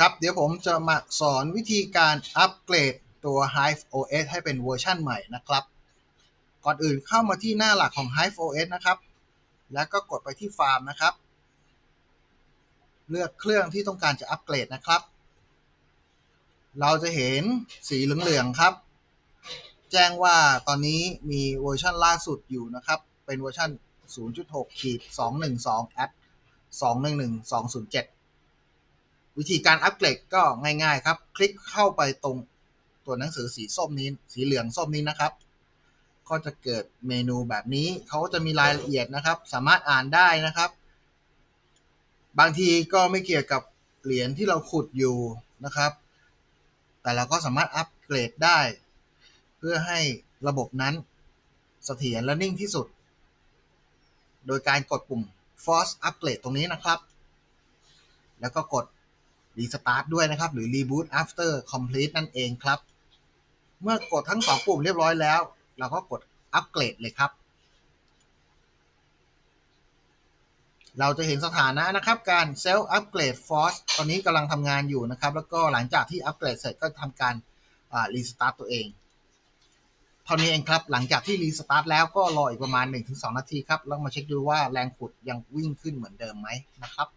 ครับ เดี๋ยวผมจะมาสอนวิธีการอัปเกรดตัว Hive OS ให้เป็นเวอร์ชั่นใหม่นะครับ ก่อนอื่นเข้ามาที่หน้าหลักของ Hive OS นะครับ แล้วก็กดไปที่ฟาร์มนะครับ เลือกเครื่องที่ต้องการจะอัปเกรดนะครับ เราจะเห็นสีเหลืองๆครับ แจ้งว่าตอนนี้มีเวอร์ชันล่าสุดอยู่นะครับ เป็นเวอร์ชัน0.6ขีด212 at 211 207 วิธีการอัปเกรดก็ง่ายๆครับ คลิกเข้าไปตรงตัวหนังสือสีส้มนี้ สีเหลืองส้มนี้นะครับ ก็จะเกิดเมนูแบบนี้เขาจะมีรายละเอียดนะครับ สามารถอ่านได้นะครับ บางทีก็ไม่เกี่ยวกับเหรียญที่เราขุดอยู่นะครับ แต่เราก็สามารถอัปเกรดได้ เพื่อให้ระบบนั้นเสถียรและนิ่งที่สุด โดยการกดปุ่ม force upgrade ตรงนี้นะครับ แล้วก็กด restart ด้วยนะครับ หรือ reboot after complete นั่นเองครับ เมื่อกดทั้งสองปุ่มเรียบร้อยแล้ว เราก็กดอัปเกรดเลยครับ เราจะเห็นสถานะนะครับการ self upgrade force ตอนนี้กำลังทำงานอยู่นะครับ แล้วก็หลังจากที่อัปเกรดเสร็จก็ทำการ restart ตัวเองเท่านี้เองครับ หลังจากที่รีสตาร์ทแล้วก็รออีกประมาณ 1-2 นาทีครับ แล้วมาเช็คดูว่าแรงขุดยังวิ่งขึ้นเหมือนเดิมไหมนะครับ